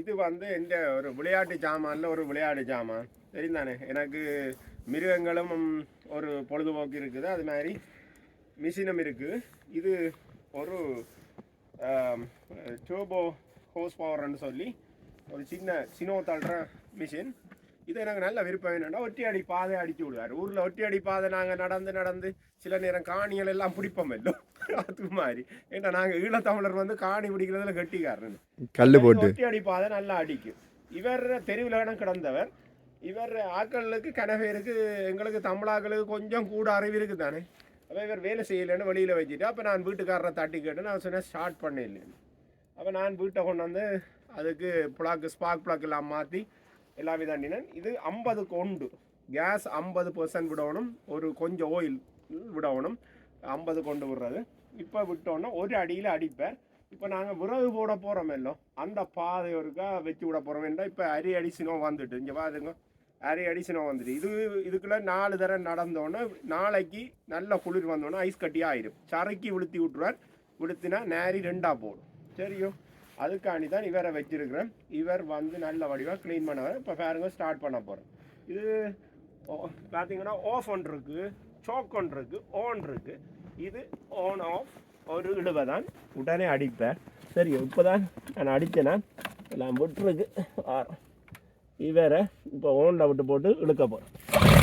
இது வந்து இந்த ஒரு விளையாட்டு சாமானில் ஒரு விளையாட்டு சாமான் தெரிந்தானே எனக்கு மிருகங்களும் ஒரு பொழுதுபோக்கு இருக்குது. அது மாதிரி மிஷினும் இருக்குது இது ஒரு டூபோ ஹோஸ் பவர்னு சொல்லி ஒரு சின்ன சினோ தள்ளுற மிஷின். இது எனக்கு நல்ல விருப்பம் என்னன்னா ஒட்டி அடி பாதை அடிச்சு விடுவார். ஊரில் ஒட்டி அடி பாதை நாங்கள் நடந்து நடந்து சில நேரம் காணிகள் எல்லாம் பிடிப்போம் இல்லை. அது மாதிரி. ஏன்னா நாங்கள் ஈழத்தமிழர் வந்து காணி பிடிக்கிறதுல கட்டிக்காரன் கல் போட்டு. ஒட்டி அடி பாதை நல்லா அடிக்கும். இவர் தெருவில் இடம் கிடந்தவர். இவர் ஆட்களுக்கு கனவேருக்கு எங்களுக்கு தமிழாக்களுக்கு கொஞ்சம் கூட அறிவு இருக்குது தானே அப்போ இவர் வேலை செய்யலைன்னு வெளியில் வச்சுட்டு அப்போ நான் வீட்டுக்காரரை தட்டி கேட்டு நான் சொன்னேன் ஸ்டார்ட் பண்ண இல்லைன்னு. அப்போ நான் வீட்டை கொண்டு வந்து அதுக்கு பிளாக்கு ஸ்பார்க் பிளாக் எல்லாம் மாற்றி எல்லா விதாண்டினேன் இது ஐம்பது கொண்டு. கேஸ் ஐம்பது பர்சன்ட் விடணும் ஒரு கொஞ்சம் ஓயில் விடணும் ஐம்பது கொண்டு விடுறது. இப்போ விட்டோன்னா ஒரு அடியில் அடிப்பேன். இப்போ நாங்கள் விறகு போட போகிறோம் எல்லாம் அந்த பாதை ஒருக்கா வச்சு விட போகிறோம் இப்போ அரி அடிசினோ வந்துட்டு. இங்கே பாருங்க. அரி அடிசினோ வந்துட்டு. இது இதுக்குள்ளே நாலு தடவை நடந்தோன்னே நாளைக்கு நல்ல குளிர் வந்தோன்னே ஐஸ் கட்டியாக ஆயிரும். சறுக்கி விழுத்தி விட்டுருவார். விழுத்தினா நேரி ரெண்டாக போடும். சரியோ? அதுக்காண்டி தான் இவரை வச்சிருக்கிறேன். இவர் வந்து நல்ல வடிவாக க்ளீன் பண்ணவர். இப்போ பாருங்க ஸ்டார்ட் பண்ண போகிறேன் இது ஓ- பார்த்தீங்கன்னா ஆஃப் ஒன் இருக்குது சோக் ஒன்று இருக்குது ஆன் இருக்குது இது ஆன் ஆஃப் ஒரு இழுவை தான். உடனே அடிப்பேன். சரி இப்போ தான் நான் அடித்தேன்னா எல்லாம் விட்டுருக்கு. இவரை இப்போ ஓனில் விட்டு போட்டு இழுக்க போகிறேன்